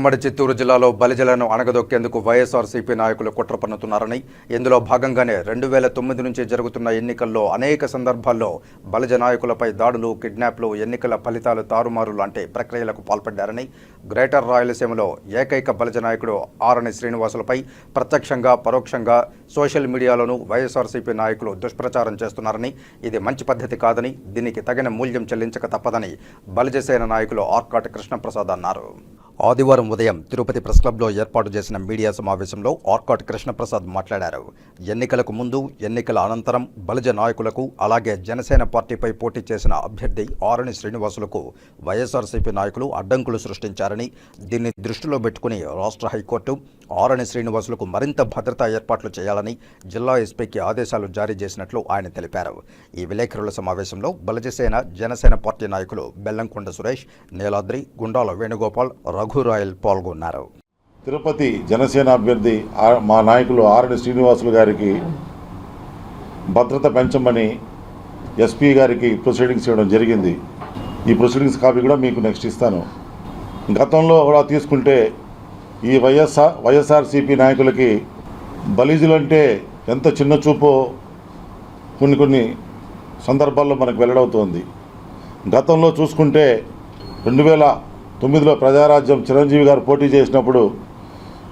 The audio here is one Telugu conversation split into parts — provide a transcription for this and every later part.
ఉమ్మడి చిత్తూరు జిల్లాలో బలిజలను అణగదొక్కేందుకు వైఎస్ఆర్సీపీ నాయకులు కుట్ర పన్నుతున్నారని ఇందులో భాగంగానే రెండు వేల తొమ్మిది నుంచి జరుగుతున్న ఎన్నికల్లో అనేక సందర్భాల్లో బలిజ నాయకులపై దాడులు కిడ్నాప్లు ఎన్నికల ఫలితాలు తారుమారు లాంటి ప్రక్రియలకు పాల్పడ్డారని గ్రేటర్ రాయలసీమలో ఏకైక బలిజ నాయకుడు ఆరణి శ్రీనివాసులపై ప్రత్యక్షంగా పరోక్షంగా సోషల్ మీడియాలోనూ వైఎస్ఆర్సీపీ నాయకులు దుష్ప్రచారం చేస్తున్నారని ఇది మంచి పద్ధతి కాదని దీనికి తగిన మూల్యం చెల్లించక తప్పదని బలిజసేన నాయకులు ఆర్కాట్ కృష్ణప్రసాద్ అన్నారు. ఆదివారం ఉదయం తిరుపతి ప్రెస్ క్లబ్లో ఏర్పాటు చేసిన మీడియా సమావేశంలో ఆర్కాట్ కృష్ణప్రసాద్ మాట్లాడారు. ఎన్నికలకు ముందు ఎన్నికల అనంతరం బలజ నాయకులకు అలాగే జనసేన పార్టీపై పోటీ చేసిన అభ్యర్థి ఆరణి శ్రీనివాసులకు వైఎస్ఆర్సీపీ నాయకులు అడ్డంకులు సృష్టించారని దీన్ని దృష్టిలో పెట్టుకుని రాష్ట్ర హైకోర్టు ఆరణి శ్రీనివాసులకు మరింత భద్రతా ఏర్పాట్లు చేయాలని జిల్లా ఎస్పీకి ఆదేశాలు జారీ చేసినట్లు ఆయన తెలిపారు. ఈ విలేకరుల సమావేశంలో బలజసేన జనసేన పార్టీ నాయకులు బెల్లంకొండ సురేష్ నీలాద్రి గుండాల వేణుగోపాల్ రఘురాయల్ పాల్గొన్నారు. తిరుపతి జనసేన అభ్యర్థి మా నాయకులు ఆరణి శ్రీనివాసులు గారికి భద్రత పెంచమని ఎస్పీ గారికి ప్రొసీడింగ్స్ ఇవ్వడం జరిగింది. ఈ ప్రొసీడింగ్స్ కాపీ కూడా మీకు నెక్స్ట్ ఇస్తాను. గతంలో కూడా తీసుకుంటే ఈ వైఎస్ఆర్ వైఎస్ఆర్సీపీ నాయకులకి బలీజులంటే ఎంత చిన్న చూపో కొన్ని కొన్ని సందర్భాల్లో మనకు వెల్లడవుతోంది. గతంలో చూసుకుంటే రెండు వేల తొమ్మిదిలో ప్రజారాజ్యం చిరంజీవి గారు పోటీ చేసినప్పుడు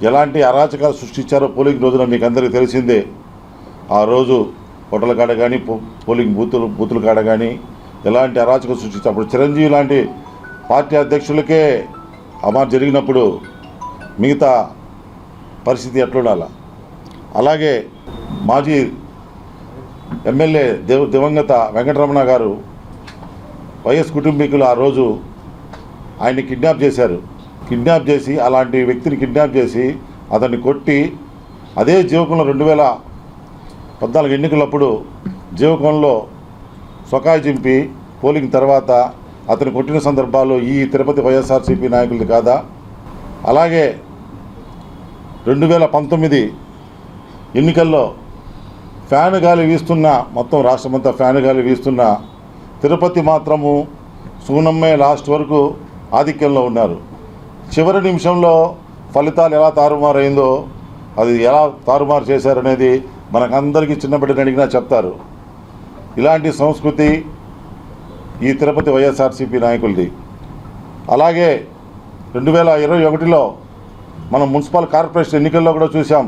ఎలాంటి అరాచకాలు సృష్టించారో పోలింగ్ రోజున మీకు అందరికీ తెలిసిందే. ఆ రోజు హోటల్ కాడ కానీ పో- పోలింగ్ బూతులు బూతుల కాడ కానీ ఎలాంటి అరాచకం సృష్టించారు అప్పుడు చిరంజీవి లాంటి పార్టీ అధ్యక్షులకే అమలు జరిగినప్పుడు మిగతా పరిస్థితి ఎట్లుండాల? అలాగే మాజీ ఎమ్మెల్యే దేవ దివంగత వెంకటరమణ గారు వైఎస్ కుటుంబీకులు ఆ రోజు ఆయన్ని కిడ్నాప్ చేశారు. కిడ్నాప్ చేసి అలాంటి వ్యక్తిని కిడ్నాప్ చేసి అతన్ని కొట్టి అదే జీవకంలో రెండు వేల పద్నాలుగు ఎన్నికలప్పుడు జీవకంలో సొకాయి చింపి పోలింగ్ తర్వాత అతను కొట్టిన సందర్భాలు ఈ తిరుపతి వైఎస్ఆర్సీపీ నాయకులది కాదా? అలాగే రెండు వేల పంతొమ్మిది ఎన్నికల్లో ఫ్యాన్ గాలి వీస్తున్న మొత్తం రాష్ట్రమంతా ఫ్యాన్ గాలి వీస్తున్న తిరుపతి మాత్రము సూనమ్మే లాస్ట్ వరకు ఆధిక్యంలో ఉన్నారు. చివరి నిమిషంలో ఫలితాలు ఎలా తారుమారైందో అది ఎలా తారుమారు చేశారనేది మనకందరికీ చిన్నబిడ్డని అడిగినా చెప్తారు. ఇలాంటి సంస్కృతి ఈ తిరుపతి వైఎస్ఆర్సీపీ నాయకులది. అలాగే రెండు వేల ఇరవై ఒకటిలో మనం మున్సిపల్ కార్పొరేషన్ ఎన్నికల్లో కూడా చూసాం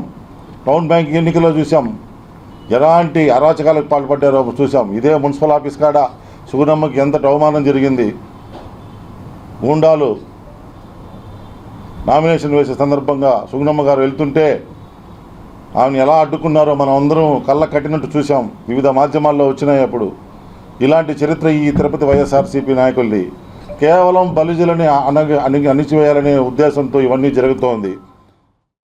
టౌన్ బ్యాంక్ ఎన్నికల్లో చూసాం ఎలాంటి అరాచకాలకు పాల్పడ్డారో చూసాం ఇదే మున్సిపల్ ఆఫీస్ కాడ సుగుణమ్మకి ఎంత అవమానం జరిగింది. గూండాలు నామినేషన్ వేసే సందర్భంగా సుగుణమ్మ గారు వెళ్తుంటే ఆమెను ఎలా అడ్డుకున్నారో మనం అందరం కళ్ళ కట్టినట్టు చూసాం వివిధ మాధ్యమాల్లో వచ్చినాయి అప్పుడు. ఇలాంటి చరిత్ర ఈ తిరుపతి వైఎస్ఆర్సీపీ నాయకులది. కేవలం బలిజులని అణగి అణిగి అణిచివేయాలనే ఉద్దేశంతో ఇవన్నీ జరుగుతోంది.